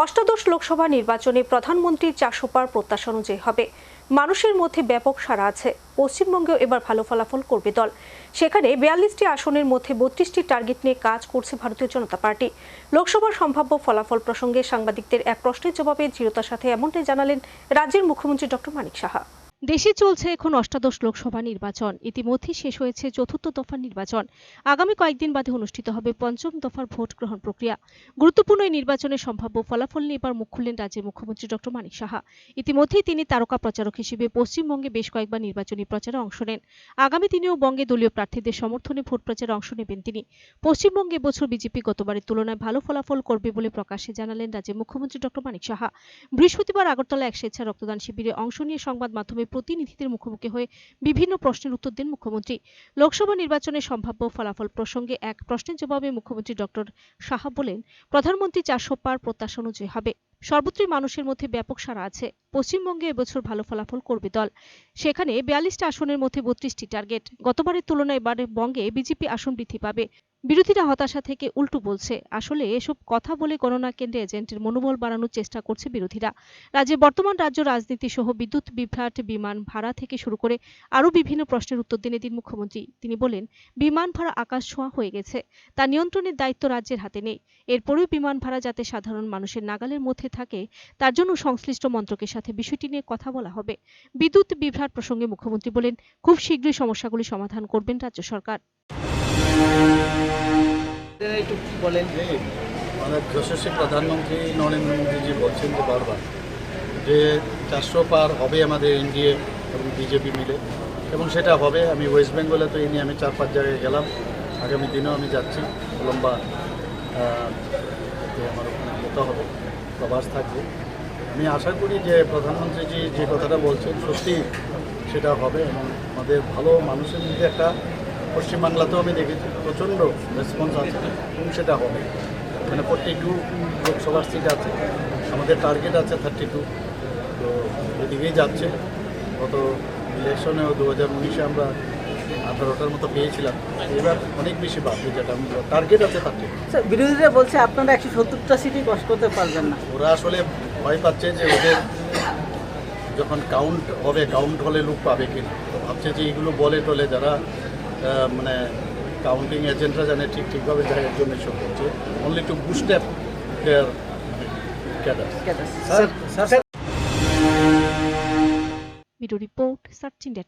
অষ্টাদশ লোকসভা নির্বাচনে প্রধানমন্ত্রীর চারশো পার প্রত্যাশা অনুযায়ী হবে। মানুষের মধ্যে ব্যাপক সারা আছে। পশ্চিমবঙ্গেও এবার ভালো ফলাফল করবে দল। সেখানে বিয়াল্লিশটি আসনের মধ্যে বত্রিশটি টার্গেট নিয়ে কাজ করছে ভারতীয় জনতা পার্টি। লোকসভার সম্ভাব্য ফলাফল প্রসঙ্গে সাংবাদিকদের এক প্রশ্নের জবাবে দৃঢ়তার সাথে এমনটাই জানালেন রাজ্যের মুখ্যমন্ত্রী ডক্টর মানিক সাহা। দেশে চলছে এখন অষ্টাদশ লোকসভা নির্বাচন। ইতিমধ্যে শেষ হয়েছে চতুর্থ দফার নির্বাচন। আগামী কয়েকদিন বাদে অনুষ্ঠিত হবে পঞ্চম দফার ভোট গ্রহণ প্রক্রিয়া। গুরুত্বপূর্ণ এই নির্বাচনের সম্ভাব্য ফলাফল নিয়ে এবার মুখ খুললেন রাজ্যের মুখ্যমন্ত্রী ডক্টর মানিক সাহা। ইতিমধ্যেই তিনি তারকা প্রচারক হিসেবে পশ্চিমবঙ্গে বেশ কয়েকবার নির্বাচনী প্রচারে অংশ নেন। আগামী দিনেও বঙ্গে দলীয় প্রার্থীদের সমর্থনে ভোট প্রচারে অংশ নেবেন তিনি। পশ্চিমবঙ্গে এবছর বিজেপি গতবারের তুলনায় ভালো ফলাফল করবে বলে প্রকাশ্যে জানালেন রাজ্যের মুখ্যমন্ত্রী ডক্টর মানিক সাহা। বৃহস্পতিবার আগরতলা এক স্বেচ্ছা রক্তদান শিবিরে অংশ নিয়ে সংবাদ মাধ্যমে প্রতিনিধিদের মুখোমুখি হয়ে বিভিন্ন প্রশ্নের উত্তর দেন মুখ্যমন্ত্রী। লোকসভা নির্বাচনের সম্ভাব্য ফলাফল প্রসঙ্গে এক প্রশ্নের জবাবে মুখ্যমন্ত্রী ডক্টর সাহা বলেন, প্রধানমন্ত্রী চারশো পার প্রত্যাশা অনুযায়ী হবে। সর্বত্রই মানুষের মধ্যে ব্যাপক সাড়া আছে। পশ্চিমবঙ্গে এবছর ভালো ফলাফল করবে দল। সেখানে বিয়াল্লিশটা আসনের মধ্যে বত্রিশটি টার্গেট। গতবারের তুলনায় এবারে বঙ্গে বিজেপি আসন বৃদ্ধি পাবে। বিরোধীরা হতাশা থেকে উল্টো বলছে, আসলে এসব কথা বলে গণনা কেন্দ্রে এজেন্টের মনোবল বাড়ানোর চেষ্টা করছে বিরোধীরা। রাজ্যে বর্তমান রাজ্য রাজনীতি সহ বিদ্যুৎ বিভ্রাট, বিমান ভাড়া থেকে শুরু করে আরও বিভিন্ন প্রশ্নের উত্তর দেন এদিন মুখ্যমন্ত্রী। তিনি বলেন, বিমান ভাড়া আকাশ ছোঁয়া হয়ে গেছে। তা নিয়ন্ত্রণের দায়িত্ব রাজ্যের হাতে নেই। এরপরেও বিমান ভাড়া যাতে সাধারণ মানুষের নাগালের মধ্যে থাকে তার জন্য সংশ্লিষ্ট মন্ত্রকের সাথে বিষয়টি নিয়ে কথা বলা হবে। বিদ্যুৎ বিভ্রাট প্রসঙ্গে মুখ্যমন্ত্রী বলেন খুব শীঘ্রই সমস্যাগুলি সমাধান করবেন রাজ্য সরকার। একটু বলেন? মানে যশস্বী প্রধানমন্ত্রী নরেন্দ্র মোদীজি বলছেন যে বারবার যে চারশো পার হবে আমাদের এনডিএ এবং বিজেপি মিলে। এবং সেটা হবে আমি ওয়েস্ট বেঙ্গলে তো এই নিয়ে আমি চার পাঁচ জায়গায় গেলাম। আগামী দিনেও আমি যাচ্ছি লম্বা আমার ওখানে হবে। প্রবাস থাকবে। আমি আশা করি যে প্রধানমন্ত্রীজি যে কথাটা বলছেন সত্যি সেটা হবে এবং আমাদের ভালো মানুষের মধ্যে একটা পশ্চিমবাংলাতেও আমি দেখেছি প্রচণ্ড রেসপন্স আছে এবং সেটা হবে। মানে ফোর্টি টু লোকসভার সিট আছে, আমাদের টার্গেট আছে থার্টি টু তো এদিকেই যাচ্ছে। গত ইলেকশনেও দু হাজার উনিশে আমরা আঠারোটার মতো পেয়েছিলাম। এবার অনেক বেশি বাকি যেটা টার্গেট আছে স্যার বিরোধীরা বলছে আপনারা একশো সত্তরটা সিটই কষ্ট করতে পারবেন না। ওরা আসলে ভয় পাচ্ছে যে ওদের যখন কাউন্ট হবে কাউন্ট হলে লোক পাবে কিনা। ভাবছে যে এইগুলো বলে টলে যারা মানে কাউন্টিং এজেন্টরা জানে ঠিক ঠিকভাবে যায় এর জন্য সব করছে only to boost up their cadre sir sir video report search India